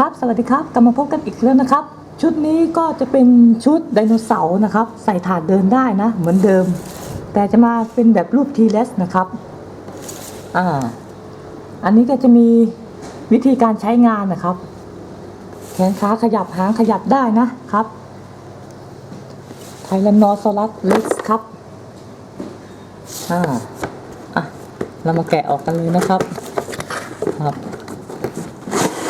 ครับ สวัสดีครับ กลับมาพบกันอีกแล้วนะครับ ชุดนี้ก็จะเป็นชุดไดโนเสาร์นะครับ ใส่ถาดเดินได้นะ เหมือนเดิม แต่จะมาเป็นแบบรูปทีเลสนะครับ อ่า อันนี้ก็จะมีวิธีการใช้งานนะครับ แขนขาขยับหางขยับได้นะครับ ไทแรนนอซอรัสเล็กครับ อ่า อะ เรามาแกะออกกันเลยนะครับ ครับ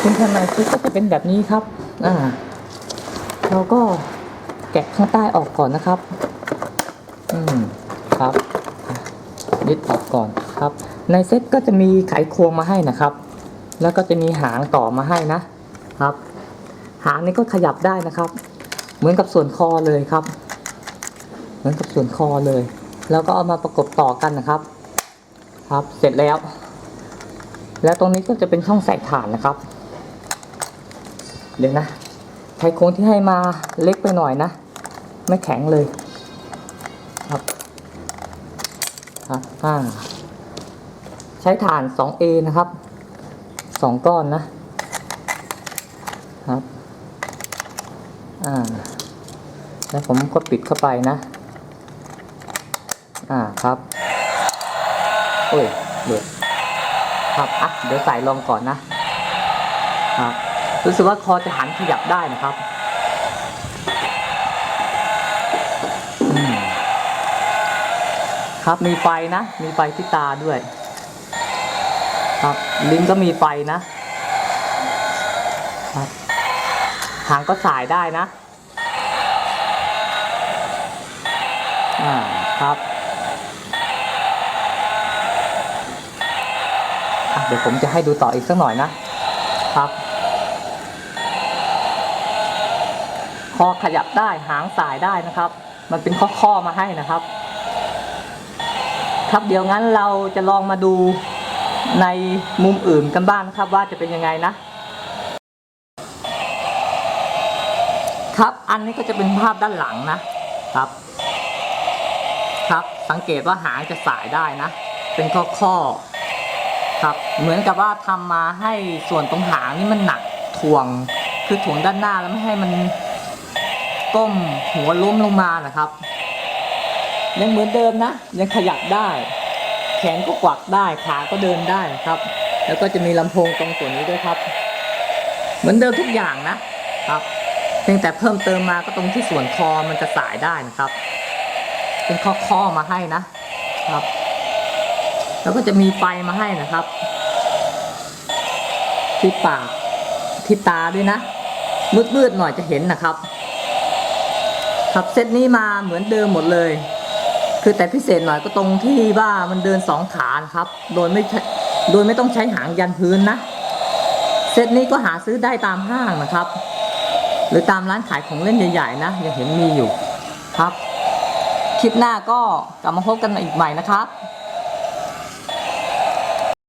เป็นายในชุดก็จะเป็นแบบนี้ครับ อ่า เราก็แกะข้างใต้ออกก่อนนะครับ อืม ครับยึดออกก่อนครับ ในเซ็ตก็จะมีไขควงมาให้นะครับ แล้วก็จะมีหางต่อมาให้นะครับ หางนี้ก็ขยับได้นะครับ เหมือนกับส่วนคอเลยครับ เหมือนกับส่วนคอเลย แล้วก็เอามาประกบต่อกันนะครับ ครับ เสร็จแล้ว แล้วตรงนี้ก็จะเป็นช่องใส่ถ่านนะครับ เดี๋ยวนะไทโค้งที่ให้มาเล็กไปหน่อยนะ ไม่แข็งเลย ครับครับอ่าใช้ถ่าน 2A นะครับ 2 ก้อนนะครับอ่าแล้วผมก็ปิดเข้าไปนะ อ่าครับโอ้ยเดือดครับ อะ เดี๋ยวใส่ลองก่อนนะครับ รู้สึกว่าคอจะหันขยับได้นะครับครับมีไฟนะ มีไฟที่ตาด้วย ครับลิ้นก็มีไฟนะครับหางก็สายได้นะอ่าครับเดี๋ยวผมจะให้ดูต่ออีกสักหน่อยนะครับ คอขยับได้หางสายได้นะครับ มันเป็นข้อข้อมาให้นะครับ ครับเดี๋ยวงั้นเราจะลองมาดูในมุมอื่นกันบ้างนะครับว่าจะเป็นยังไงนะ ครับอันนี้ก็จะเป็นภาพด้านหลังนะครับ ครับสังเกตว่าหางจะสายได้นะ เป็นข้อข้อครับเหมือนกับว่าทำมาให้ส่วนตรงหางนี่มันหนักถ่วงคือถ่วงด้านหน้าแล้วไม่ให้มัน ก้มหัวล้มลงมานะครับ ยังเหมือนเดิมนะ ยังขยับได้ แขนก็กวักได้ขาก็เดินได้ครับ แล้วก็จะมีลำโพงตรงส่วนนี้ด้วยครับ เหมือนเดิมทุกอย่างนะครับเพียงแต่เพิ่มเติมมาก็ตรงที่ส่วนคอมันจะสายได้นะครับ เป็นข้อข้อๆมาให้นะครับ แล้วก็จะมีไฟมาให้นะครับ ที่ปากที่ตาด้วยนะมืดๆหน่อยจะเห็นนะครับ ครับเซตนี้มาเหมือนเดิมหมดเลย คือแต่พิเศษหน่อยก็ตรงที่ว่ามันเดินสองขานครับ โดยไม่โดยไม่ต้องใช้หางยันพื้นนะเซตนี้ก็หาซื้อได้ตามห้างนะครับ หรือตามร้านขายของเล่นใหญ่ๆนะยังเห็นมีอยู่ครับ คลิปหน้าก็กลับมาพบกันอีกใหม่นะครับ